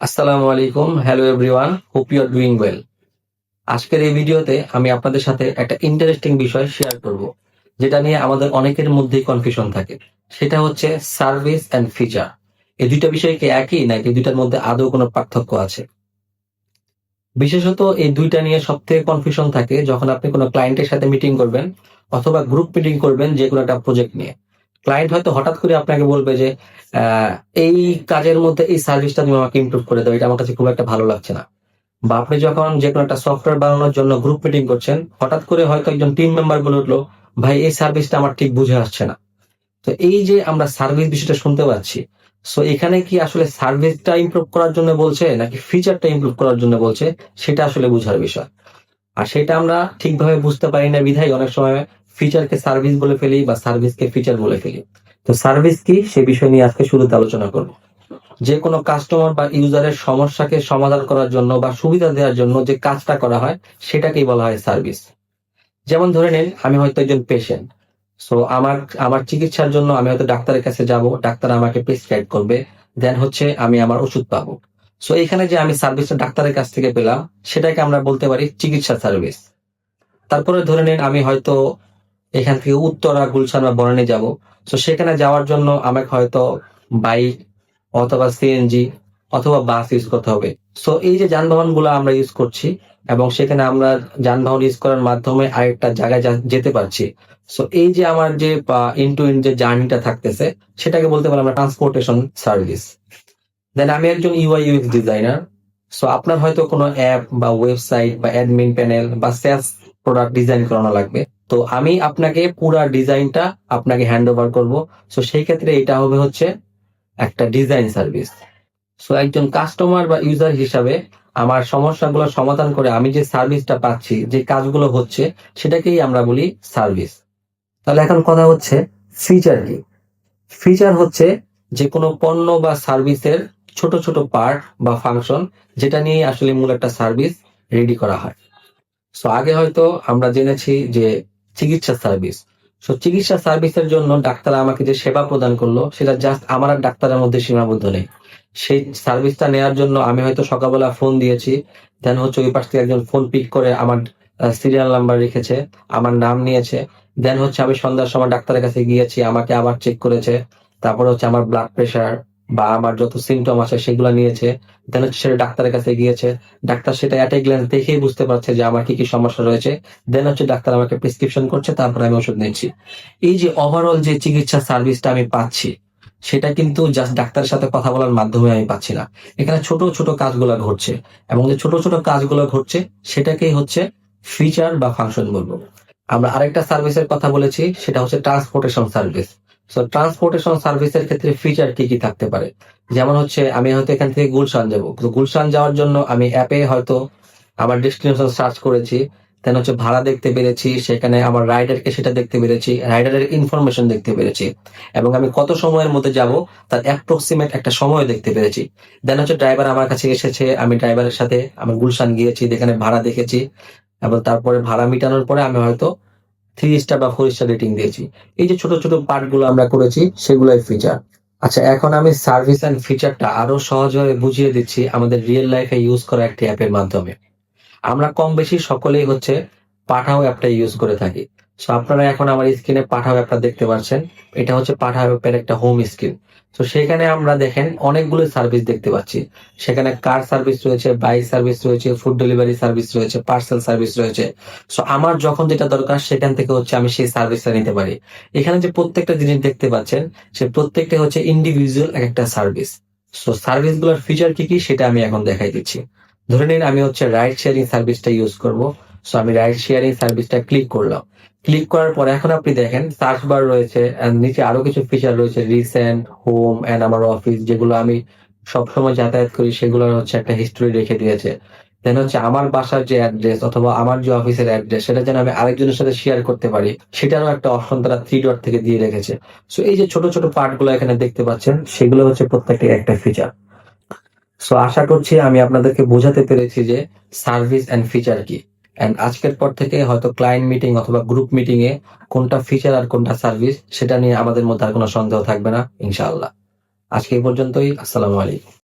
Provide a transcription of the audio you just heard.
আসসালামু আলাইকুম hello everyone hope you are doing well আজকের এই ভিডিওতে আমি আপনাদের সাথে একটা ইন্টারেস্টিং বিষয় শেয়ার করব, যেটা নিয়ে আমাদের অনেকের মধ্যেই কনফিউশন থাকে। সেটা হচ্ছে সার্ভিস অ্যান্ড ফিচার এই দুইটা বিষয় কি একই, নাকি দুইটার মধ্যে আদৌ কোনো পার্থক্য আছে? বিশেষত এই দুইটা নিয়ে সব থেকে কনফিউশন থাকে যখন আপনি কোনো ক্লায়েন্টের সাথে মিটিং করবেন, অথবা গ্রুপ মিটিং করবেন যে কোনো একটা প্রজেক্ট নিয়ে। ক্লায়েন্ট হয়তো হঠাৎ করে আপনাকে বলবে যে এই কাজের মধ্যে এই সার্ভিসটা তুমি আমাকে ইমপ্রুভ করে দাও, এটা আমার কাছে খুব একটা ভালো লাগছে না। বা আপনি যখন যে কোনো একটা সফটওয়্যার বানানোর জন্য গ্রুপ মিটিং করছেন, হঠাৎ করে হয়তো একজন টিম মেম্বার বলে উঠল, ভাই, এই সার্ভিসটা আমার ঠিক বুঝে আসছে না। তো এই যে আমরা সার্ভিস বিষয়টা শুনতে পাচ্ছি সো এখানে কি আসলে সার্ভিসটা ইমপ্রুভ করার জন্য বলছে, নাকি ফিচারটা ইমপ্রুভ করার জন্য বলছে, সেটা আসলে বোঝার বিষয়। আর সেটা আমরা ঠিকভাবে বুঝতে পারি না বিধায় অনেক সময় ফিচারকে সার্ভিস বলে ফেলি বা সার্ভিসকে ফিচার বলে ফেলি। তো সার্ভিস কি? সে বিষয় নিয়ে আজকে শুরুতে আলোচনা করব। যে কোনো কাস্টমার বা ইউজারের সমস্যাকে সমাধান করার জন্য বা সুবিধা দেওয়ার জন্য যে কাজটা করা হয়, সেটাকেই বলা হয় সার্ভিস যেমন ধরে নিন, আমি হয়তো একজন পেশেন্ট সো আমার আমার চিকিৎসার জন্য আমি হয়তো ডাক্তারের কাছে যাব, ডাক্তার আমাকে প্রেসক্রাইব করবে দেন হচ্ছে আমি আমার ওষুধ পাবো। সো এখানে যে আমি সার্ভিসটা ডাক্তারের কাছ থেকে পেলাম, সেটাকে আমরা বলতে পারি চিকিৎসা সার্ভিস তারপরে ধরে নিন, আমি হয়তো এখান থেকে উত্তরা, গুলশান বা বনানী যাব। তো সেখানে যাওয়ার জন্য আমাকে হয়তো বাইক অথবা সিএনজি অথবা বাস ইউজ করতে হবে। সো এই যে যানবাহনগুলো আমরা ইউজ করছি এবং সেখানে আমরা যানবাহন ইউজ করার মাধ্যমে আরেকটা জায়গায় যেতে পারছি। সো এই যে আমার যে ইন টু ইন যে জার্নিটা থাকতেছে, সেটাকে বলতে পারি আমরা ট্রান্সপোর্টেশন সার্ভিস দেন আমি একজন ইউআই ইউএক্স ডিজাইনার সো আপনার হয়তো কোনো অ্যাপ বা ওয়েবসাইট বা অ্যাডমিন প্যানেল বা সেলস প্রোডাক্ট ডিজাইন করানো লাগবে। তো আমি আপনাকে পুরা ডিজাইনটা আপনাকে হ্যান্ড ওভার করব। সো সেই ক্ষেত্রে এটা হবে হচ্ছে একটা ডিজাইন সার্ভিস সো একজন কাস্টমার বা ইউজার হিসাবে আমার সমস্যাগুলো সমাধান করে আমি যে সার্ভিসটা পাচ্ছি, যে কাজগুলো হচ্ছে, সেটাকেই আমরা বলি সার্ভিস তাহলে এখন কথা হচ্ছে ফিচার কি? ফিচার হচ্ছে যে কোনো পণ্য বা সার্ভিসের ছোট ছোট পার্ট বা ফাংশন যেটা নিয়ে আসলে মূল একটা সার্ভিস রেডি করা হয়। সো আগে হয়তো আমরা জেনেছি যে চিকিৎসা সার্ভিস। সো চিকিৎসা সার্ভিসের জন্য ডাক্তার আমাকে যে সেবা প্রদান করল, সেটা জাস্ট আমার আর ডাক্তারের মধ্যে সীমাবদ্ধ নেই। সেই সার্ভিসটা নেওয়ার জন্য আমি হয়তো সকালবেলা ফোন দিয়েছি দেন হচ্ছে ওই পাশ থেকে একজন ফোন পিক করে আমার সিরিয়াল নাম্বার রেখেছে, আমার নাম নিয়েছে দেন হচ্ছে আমি সন্ধ্যার সময় ডাক্তারের কাছে গিয়েছি, আমাকে আবার চেক করেছে, তারপরে হচ্ছে আমার ব্লাড প্রেশার বা আমার যত সিমটম আছে সেগুলো নিয়েছে দেন হচ্ছে সেটা ডাক্তারের কাছে গিয়েছে। ডাক্তার সেটা অ্যাট এ গ্ল্যান্স দেখেই বুঝতে পারছে যে আমার কি কি সমস্যা রয়েছে। দেন হচ্ছে ডাক্তার আমাকে প্রেসক্রিপশন করছে, তারপরে আমি ওষুধ নিচ্ছি। এই যে ওভারঅল যে চিকিৎসা সার্ভিসটা আমি পাচ্ছি, সেটা কিন্তু জাস্ট ডাক্তারের সাথে কথা বলার মাধ্যমে আমি পাচ্ছি না। এখানে ছোট ছোট কাজগুলো ঘটছে এবং যে ছোট ছোট কাজগুলো ঘটছে, সেটাকেই হচ্ছে ফিচার বা ফাংশন বলব। আমরা আরেকটা সার্ভিসের কথা বলেছি, সেটা হচ্ছে ট্রান্সপোর্টেশন সার্ভিস সো ট্রান্সপোর্টেশন সার্ভিসের ক্ষেত্রে ফিচার কি কি থাকতে পারে? যেমন হচ্ছে, আমি হয়তো এখান থেকে গুলশান যাব। গুলশান যাওয়ার জন্য আমি অ্যাপে হয়তো আমার ডেস্টিনেশন সার্চ করেছি। দেন হচ্ছে, ভাড়া দেখতে পেরেছি, সেখানে আমার রাইডারকে সেটা দেখতে পেরেছি রাইডারের ইনফরমেশন দেখতে পেরেছি। এবং আমি কত সময়ের মধ্যে যাব, তার অ্যাপ্রক্সিমেট একটা সময় দেখতে পেরেছি। দেন হচ্ছে ড্রাইভার আমার কাছে এসেছে, আমি ড্রাইভারের সাথে, আমি গুলশান গিয়েছি, যেখানে ভাড়া দেখেছি। এবং তারপরে ভাড়া মিটানোর পরে আমি হয়তো থ্রি স্টার বা ফোর স্টার রেটিং দিয়েছি। এই যে ছোট ছোট পার্টগুলো আমরা করেছি, সেগুলোই ফিচার আচ্ছা এখন আমি সার্ভিস অ্যান্ড ফিচারটা আরও সহজভাবে বুঝিয়ে দিচ্ছি আমাদের রিয়েল লাইফে ইউজ করা একটি অ্যাপের মাধ্যমে। আমরা কম বেশি সকলেই হচ্ছে পাঠাও অ্যাপটা ইউজ করে থাকি। সো আপনারা এখন আমার স্ক্রিনে পাঠাও অ্যাপটা দেখতে পাচ্ছেন। এটা হচ্ছে পাঠাও অ্যাপের একটা হোম স্ক্রিন তো সেখানে আমরা দেখেন অনেকগুলো সার্ভিস দেখতে পাচ্ছি। সেখানে কার সার্ভিস রয়েছে বাইক সার্ভিস রয়েছে ফুড ডেলিভারি সার্ভিস রয়েছে পার্সেল সার্ভিস রয়েছে। সো আমার যখন যেটা দরকার সেখান থেকে হচ্ছে আমি সেই সার্ভিসটা নিতে পারি। এখানে যে প্রত্যেকটা জিনিস দেখতে পাচ্ছেন, সে প্রত্যেকটা হচ্ছে ইন্ডিভিজুয়াল এক একটা সার্ভিস সো সার্ভিসগুলোর ফিচার কি কি সেটা আমি এখন দেখাই দিচ্ছি। ধরে নিন আমি হচ্ছে রাইড শেয়ারিং সার্ভিসটা ইউজ করব। সো আমি রাইড শেয়ারিং সার্ভিসটা ক্লিক করলাম। ক্লিক করার পর এখন আপনি দেখেন সার্চ বার রয়েছে নিচে আরও কিছু ফিচার রয়েছে রিসেন্ট হোম এন্ড আমার অফিস যেগুলো আমি সবসময় যাতায়াত করি সেগুলোর হচ্ছে একটা হিস্ট্রি রেখে দিয়েছে। দেন হচ্ছে আমার বাসার যে অ্যাড্রেস অথবা আমার যে অফিসের অ্যাড্রেস সেটা যেন আমি আরেকজনের সাথে শেয়ার করতে পারি, সেটারও একটা অপশন তারা থ্রি ডট থেকে দিয়ে রেখেছে। সো এই যে ছোট ছোট পার্টগুলো এখানে দেখতে পাচ্ছেন, সেগুলো হচ্ছে প্রত্যেকটি একটা ফিচার সো আশা করছি আমি আপনাদেরকে বোঝাতে পেরেছি যে সার্ভিস এন্ড ফিচার কি। এন্ড আজকের পর থেকে হয়তো ক্লায়েন্ট মিটিং অথবা গ্রুপ মিটিং এ কোনটা ফিচার আর কোনটা সার্ভিস সেটা নিয়ে আমাদের মধ্যে আর কোনো সন্দেহ থাকবে না, ইনশাআল্লাহ। আজকে এই পর্যন্তই, আসসালামু আলাইকুম।